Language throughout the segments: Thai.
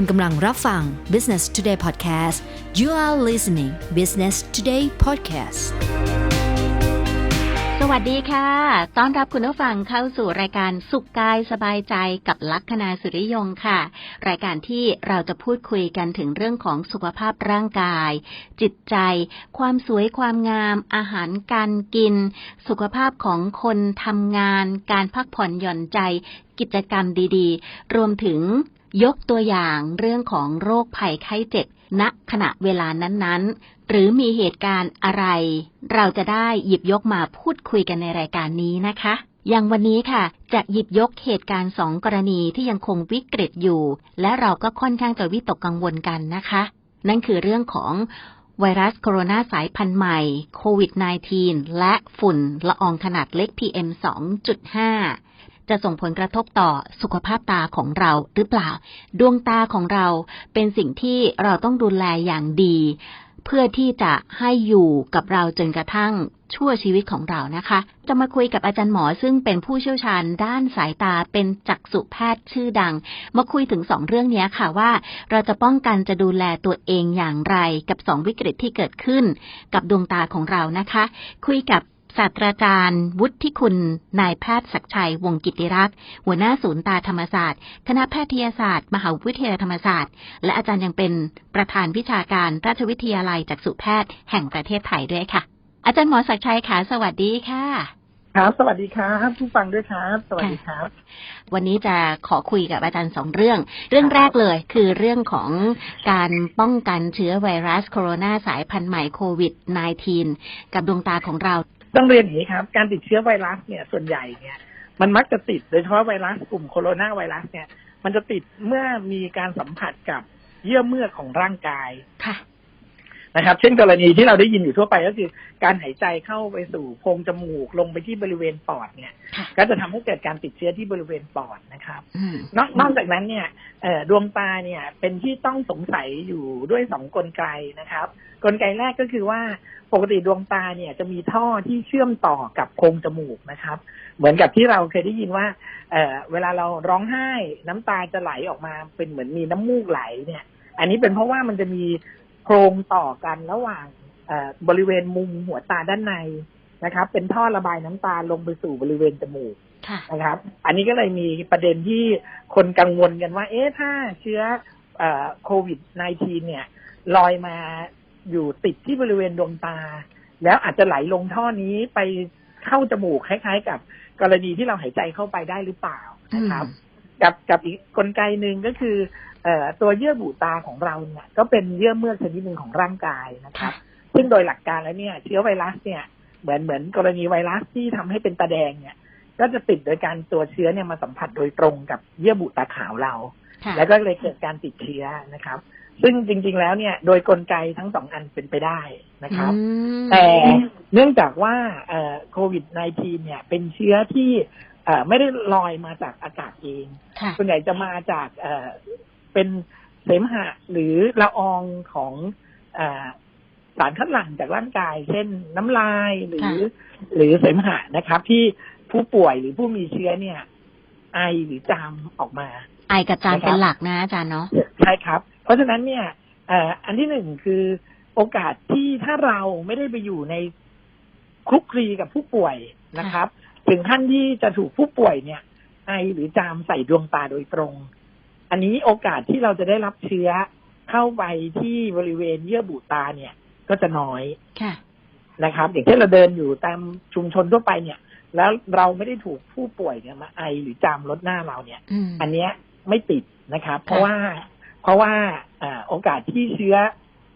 คุณกำลังรับฟัง Business Today Podcast you are listening Business Today Podcast สวัสดีค่ะ ต้อนรับคุณผู้ฟังเข้าสู่รายการสุขกายสบายใจกับลัคนาสุริยงค่ะ รายการที่เราจะพูดคุยกันถึงเรื่องของสุขภาพร่างกาย จิตใจ ความสวยความงาม อาหารการกิน สุขภาพของคนทำงาน การพักผ่อนหย่อนใจกิจกรรมดีๆ รวมถึง ยกตัวอย่างเรื่องของโรคภัยไข้เจ็บณขณะเวลานั้นๆ หรือมีเหตุการณ์อะไร เราจะได้หยิบยกมาพูดคุยกันในรายการนี้นะคะ อย่างวันนี้ค่ะ จะหยิบยกเหตุการณ์สองกรณีที่ยังคงวิกฤตอยู่ และเราก็ค่อนข้างจะวิตกกังวลกันนะคะ นั่นคือเรื่องของไวรัสโคโรนาสายพันธุ์ใหม่โควิด -19 และฝุ่นละอองขนาดเล็ก PM 2.5 จะส่งผลกระทบต่อสุขภาพตาของเราหรือเปล่า ดวงตาของเราเป็นสิ่งที่เราต้องดูแลอย่างดี เพื่อที่จะให้อยู่กับเราจนกระทั่งชั่วชีวิตของเรานะคะ จะมาคุยกับอาจารย์หมอซึ่งเป็นผู้เชี่ยวชาญด้านสายตาเป็นจักษุแพทย์ชื่อดัง มาคุยถึงสองเรื่องนี้ค่ะว่า เราจะป้องกันจะดูแลตัวเองอย่างไร กับสองวิกฤตที่เกิดขึ้น กับดวงตาของเรานะคะ คุยกับ ศาสตราจารย์ วุฒิคุณ นายแพทย์ศักชัย วงกิติรักษ์ หัวหน้าศูนย์ตาธรรมศาสตร์ คณะแพทยศาสตร์ มหาวิทยาลัยธรรมศาสตร์ และอาจารย์ยังเป็นประธานวิชาการราชวิทยาลัยจักษุแพทย์แห่งประเทศไทยด้วยค่ะ อาจารย์หมอศักชัยค่ะ สวัสดีค่ะครับสวัสดีครับผู้ฟังด้วยครับ สวัสดีครับ วันนี้จะขอคุยกับอาจารย์สองเรื่อง เรื่องแรกเลยคือเรื่องของการป้องกันเชื้อไวรัสโคโรนาสายพันธุ์ใหม่โควิด -19 กับดวงตาของเรา ต้องเรียนอย่างนี้ครับ การติดเชื้อไวรัสเนี่ยส่วนใหญ่เนี่ยมันมักจะติดโดยเฉพาะไวรัสกลุ่มโคโรนาไวรัสเนี่ย มันจะติดเมื่อมีการสัมผัสกับเยื่อเมือกของร่างกายค่ะ นะครับ เช่นกรณีที่เราได้ยินอยู่ทั่วไปก็คือ การหายใจเข้าไปสู่โพรงจมูกลงไปที่บริเวณปอดเนี่ยค่ะก็จะทำให้เกิดการติดเชื้อที่บริเวณปอดนะครับอืมนอกนอกจากนั้นเนี่ยเอ่อดวงตาเนี่ยเป็นที่ต้องสงสัยอยู่ด้วยสองกลไกนะครับ กลไกแรกก็คือว่าปกติดวงตาเนี่ยจะมีท่อที่เชื่อมต่อกับโพรงจมูกนะครับ เหมือนกับที่เราเคยได้ยินว่าเอ่อเวลาเราร้องไห้น้ำตาจะไหลออกมาเป็นเหมือนมีน้ำมูกไหลเนี่ย อันนี้เป็นเพราะว่ามันจะมี โพรงต่อกันระหว่างเอ่อบริเวณมุมหัวตาด้านในนะครับ เป็นท่อระบายน้ำตาลงไปสู่บริเวณจมูกค่ะนะครับ อันนี้ก็เลยมีประเด็นที่คนกังวลกันว่า เอ๊ะถ้าเชื้อเอ่อโควิด -19 เนี่ยลอยมาอยู่ติดที่บริเวณดวงตา แล้วอาจจะไหลลงท่อนี้ไปเข้าจมูกคล้าย ๆ กับกรณีที่เราหายใจเข้าไปได้หรือเปล่านะครับ กับกับอีกกลไกหนึ่งก็คือเอ่อตัวเยื่อบุตาของเราเนี่ยก็เป็นเยื่อเมือกชนิดหนึ่งของร่างกายนะครับ ซึ่งโดยหลักการแล้วเนี่ย เชื้อไวรัสเนี่ยเหมือนเหมือนกรณีไวรัสที่ทำให้เป็นตาแดงเนี่ย ก็จะติดโดยการตัวเชื้อเนี่ยมาสัมผัสโดยตรงกับเยื่อบุตาขาวเราค่ะแล้วก็เลยเกิดการติดเชื้อนะครับ ซึ่งจริง ๆ แล้วเนี่ย โดยกลไกทั้งสองอันเป็นไปได้นะครับอืมแต่เนื่องจากว่าโควิด -19 เนี่ยเป็นเชื้อที่เอ่อ ไม่ได้ลอยมาจากอากาศเองค่ะส่วนใหญ่จะมาจากเอ่อเป็นเสมหะหรือละอองของเออสารคัดหลั่งจากร่างกาย เช่นน้ำลายหรือ หรือเสมหะนะครับ ที่ผู้ป่วยหรือผู้มีเชื้อเนี่ย ไอหรือจามออกมา ไอกับจานเป็นหลักนะอาจารย์เนาะใช่ครับ เพราะฉะนั้นเนี่ยเอ่ออันที่หนึ่งคือโอกาสที่ถ้าเราไม่ได้ไปอยู่ในคลุกคลีกับผู้ป่วยนะครับ ถึงขั้นที่จะถูกผู้ป่วยเนี่ยไอหรือจามใส่ดวงตาโดยตรง อันนี้โอกาสที่เราจะได้รับเชื้อเข้าไปที่บริเวณเยื่อบุตาเนี่ย ก็จะน้อยค่ะนะครับอย่างเช่นเราเดินอยู่ตามชุมชนทั่วไปเนี่ย แล้วเราไม่ได้ถูกผู้ป่วยเนี่ยมาไอหรือจามลดหน้าเราเนี่ยอืมอันเนี้ยไม่ติดนะครับ เพราะว่าเพราะว่าอ่าโอกาสที่เชื้อ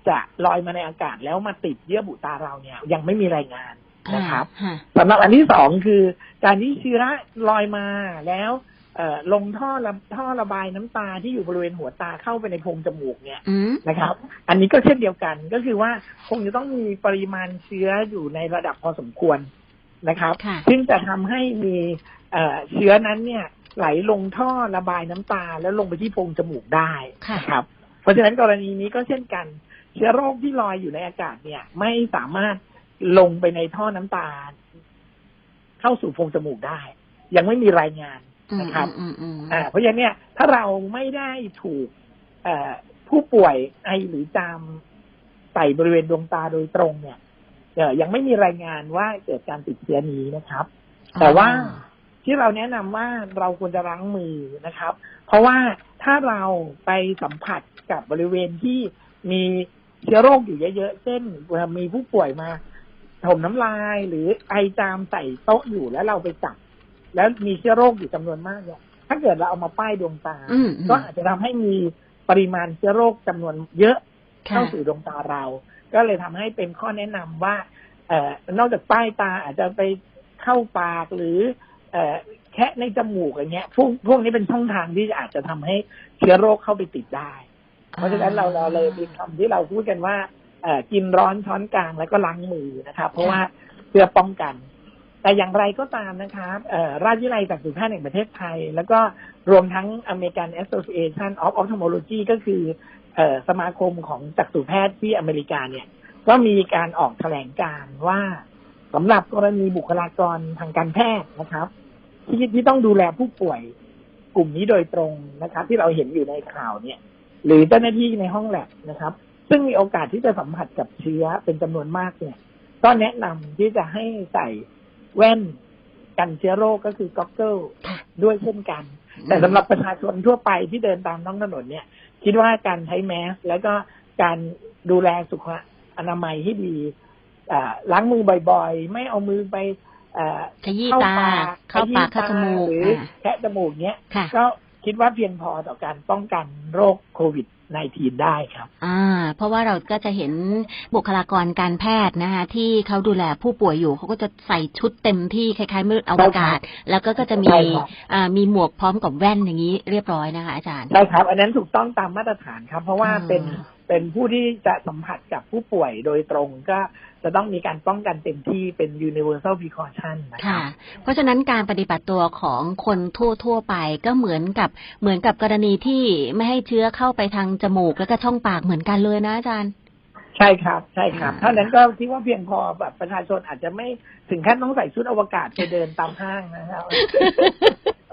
จะลอยมาในอากาศแล้วมาติดเยื่อบุตาเราเนี่ย ยังไม่มีรายงาน นะครับค่ะสำหรับอันที่สองคือ การที่เชื้อลอยมาแล้วเอ่อลงท่อระท่อระบายน้ำตาที่อยู่บริเวณหัวตาเข้าไปในโพรงจมูกเนี่ยอืมนะครับ อันนี้ก็เช่นเดียวกันก็คือว่าคงจะต้องมีปริมาณเชื้ออยู่ในระดับพอสมควรนะครับค่ะซึ่งจะทำให้มีเอ่อเชื้อนั้นเนี่ยไหลลงท่อระบายน้ำตาแล้วลงไปที่โพรงจมูกได้ค่ะนะครับ เพราะฉะนั้นกรณีนี้ก็เช่นกัน เชื้อโรคที่ลอยอยู่ในอากาศเนี่ย ไม่สามารถ ลงไปในท่อน้ำตาเข้าสู่โพรงจมูกได้ ยังไม่มีรายงานนะครับอืมอืมอืมอ่า เพราะฉะนั้นเนี่ย ถ้าเราไม่ได้ถูกเอ่อผู้ป่วยไอหรือจามใส่บริเวณดวงตาโดยตรงเนี่ยเอ่อยังไม่มีรายงานว่าเกิดการติดเชื้อนี้นะครับ แต่ว่าที่เราแนะนำว่าเราควรจะล้างมือนะครับ เพราะว่าถ้าเราไปสัมผัสกับบริเวณที่มีเชื้อโรคอยู่เยอะๆ เช่นเวลามีผู้ป่วยมา ถมน้ำลายหรือไอจามใส่โต๊ะอยู่แล้วเราไปจับ แล้วมีเชื้อโรคอยู่จำนวนมากเนี่ยถ้าเกิดเราเอามาป้ายดวงตาอืมอืมก็อาจจะทำให้มีปริมาณเชื้อโรคจำนวนเยอะค่ะเข้าสู่ดวงตาเรา ก็เลยทำให้เป็นข้อแนะนำว่า เอ่อนอกจากป้ายตาอาจจะไปเข้าปากหรือ เอ่อแคะในจมูกอย่างเงี้ยพวกพวกนี้เป็นช่องทางที่อาจจะทำให้เชื้อโรคเข้าไปติดได้ เพราะฉะนั้นเราเราเลยมีคำที่เราพูดกันว่าเอ่อ กินร้อนช้อนกลางแล้วก็ล้างมือนะครับเพราะว่าเพื่อป้องกัน แต่อย่างไรก็ตามนะครับราชวิทยาลัยจักษุแพทย์แห่งประเทศไทย แล้วก็รวมทั้ง American Association of Ophthalmology ก็คือออสมาคมของจักษุแพทย์ที่อเมริกาเนี่ย ก็มีการออกแถลงการ์ว่าสำหรับกรณีบุคลากรทางการแพทย์นะครับ ที่ที่ต้องดูแลผู้ป่วยกลุ่มนี้โดยตรงนะครับ ที่เราเห็นอยู่ในข่าวเนี่ย หรือเจ้าหน้าที่ในห้องแลบนะครับ ซึ่งมีโอกาสที่จะสัมผัสกับเชื้อเป็นจำนวนมากเนี่ย ก็แนะนำที่จะให้ใส่แว่นกันเชื้อโรคก็คือก็อกเกิลค่ะด้วยเช่นกัน แต่สำหรับประชาชนทั่วไปที่เดินตามท้องถนนเนี่ย คิดว่าการใช้แมสแล้วก็การดูแลสุขอนามัยให้ดีอ่าล้างมือบ่อยๆ ไม่เอามือไปอ่าขยี้เข้าตาปากเข้าปากเข้าจมูกหรืออ่าแคะจมูกเนี้ยค่ะก็คิดว่าเพียงพอต่อการป้องกันโรคโควิด -19 ได้ครับ อ่า เพราะว่าเราก็จะเห็นบุคลากรการแพทย์นะคะที่เขาดูแลผู้ป่วยอยู่เขาก็จะใส่ชุดเต็มที่คล้ายๆมืดอวกาศ แล้วก็ก็จะมีใช่ครับอ่ามีหมวกพร้อมกับแว่นอย่างนี้เรียบร้อยนะคะ อาจารย์ใช่ครับ อันนั้นถูกต้องตามมาตรฐานครับ เพราะว่าอ่าเป็น เป็นผู้ที่จะสัมผัสกับผู้ป่วยโดยตรงก็จะต้องมีการป้องกันเต็มที่เป็น universal precaution นะครัค่ะบเพราะฉะนั้นการปฏิบัติตัวของคนทั่ว ๆ ไปก็เหมือนกับเหมือนกับกรณีที่ไม่ให้เชื้อเข้าไปทางจมูกแล้วก็ช่องปากเหมือนกันเลยนะอาจารย์ใช่ครับใช่ครับอ่าเท่านั้นก็คิดว่าเพียงพอแบบประชาชนอาจจะไม่ถึงขั้นต้องใส่ชุดอวกาศไปเดินตามห้างนะครับ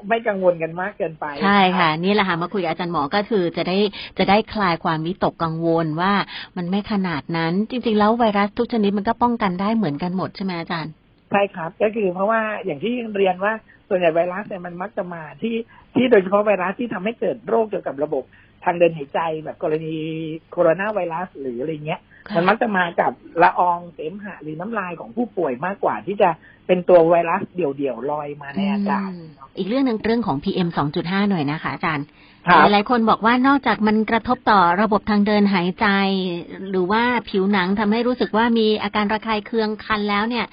ไม่กังวลกันมากเกินไป ใช่ค่ะ นี่แหละค่ะมาคุยกับอาจารย์หมอก็คือจะได้จะได้คลายความวิตกกังวลว่ามันไม่ขนาดนั้น จริง ๆ แล้วไวรัสทุกชนิดมันก็ป้องกันได้เหมือนกันหมดใช่ไหมอาจารย์ใช่ครับ ก็คือเพราะว่าอย่างที่เรียนว่าส่วนใหญ่ไวรัสเนี่ยมันมักจะมาที่ที่โดยเฉพาะไวรัสที่ทำให้เกิดโรคเกี่ยวกับระบบทางเดินหายใจแบบกรณีโคโรนาไวรัสหรืออะไรเงี้ยค่ะ มันมักจะมากับละอองเสมหะหรือน้ำลายของผู้ป่วยมากกว่าที่จะเป็นตัวไวรัสเดี่ยวๆลอยมาในอากาศอืมอีกเรื่องหนึ่งเรื่องของ PM 2.5 หน่อยนะคะอาจารย์ครับหลายๆคนบอกว่านอกจากมันกระทบต่อระบบทางเดินหายใจ หรือว่าผิวหนังทำให้รู้สึกว่ามีอาการระคายเคืองคันแล้วเนี่ย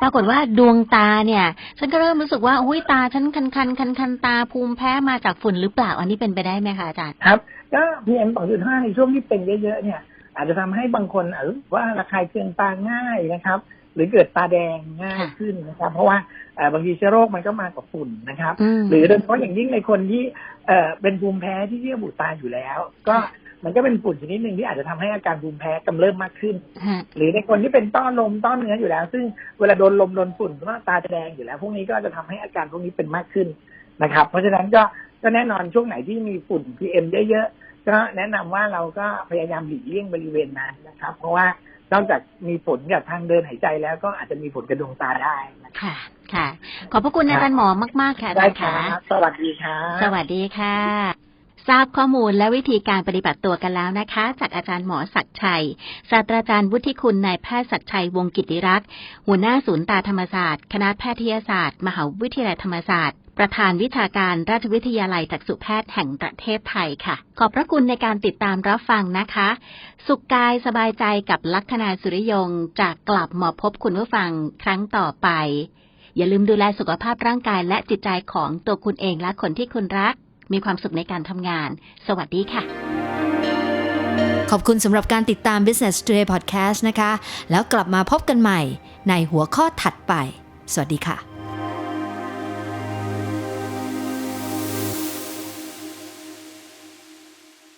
ปรากฏว่าดวงตาเนี่ย ฉันก็เริ่มรู้สึกว่าอุ้ยตาฉันคันคันคันคันๆตาภูมิแพ้มาจากฝุ่นหรือเปล่า อันนี้เป็นไปได้ไหมคะอาจารย์ ครับก็ PM 2.5ในช่วงที่เป็นเยอะๆเนี่ย อาจจะทำให้บางคนอาจจะว่าระคายเคืองตาง่ายนะครับ หรือเกิดตาแดงง่ายค่ะขึ้นนะครับ เพราะว่าเอ่อบางทีเชื้อโรคมันก็มากับฝุ่นนะครับอืมหรือโดยเฉพาะอย่างยิ่งในคนที่เอ่อเป็นภูมิแพ้ที่เยื่อบุตาอยู่แล้ว ก็มันก็เป็นฝุ่นชนิดหนึ่งที่อาจจะทำให้อาการภูมิแพ้กำเริบมากขึ้นฮะหรือในคนที่เป็นต้อลมต้อเนื้ออยู่แล้ว ซึ่งเวลาโดนลมโดนฝุ่นก็ตาจะแดงอยู่แล้ว พวกนี้ก็จะทำให้อาการพวกนี้เป็นมากขึ้นนะครับ เพราะฉะนั้นก็ก็แน่นอนช่วงไหนที่มีฝุ่น PM เยอะๆ ก็แนะนำว่าเราก็พยายามหลีกเลี่ยงบริเวณนั้นนะครับ เพราะว่านอกจากมีผลกับทางเดินหายใจแล้วก็อาจจะมีผลกับดวงตาได้นะครับค่ะ ค่ะ ขอบพระคุณอาจารย์หมอมาก ๆ ค่ะอาได้จารย์ครัค่ะบสวัสดีครับสวัสดีค่ะ ทราบข้อมูลและวิธีการปฏิบัติตัวกันแล้วนะคะ จากอาจารย์หมอศักดิ์ชัย ศาสตราจารย์วุฒิคุณนายแพทย์ศักดิ์ชัยวงศ์กิติรักษ์หัวหน้าศูนย์ตาธรรมศาสตร์ คณะแพทยศาสตร์ มหาวิทยาลัยธรรมศาสตร์ ประธานวิชาการราชวิทยาลัยจักษุแพทย์แห่งประเทศไทยค่ะ ขอบพระคุณในการติดตามรับฟังนะคะ สุขกายสบายใจกับลัคนาสุริยงจากกลับมาพบคุณผู้ฟังครั้งต่อไป อย่าลืมดูแลสุขภาพร่างกายและจิตใจของตัวคุณเองและคนที่คุณรัก มีความสุขในการทำงาน สวัสดีค่ะ ขอบคุณสำหรับการติดตาม Business Today Podcast นะคะ แล้วกลับมาพบกันใหม่ในหัวข้อถัดไป สวัสดีค่ะ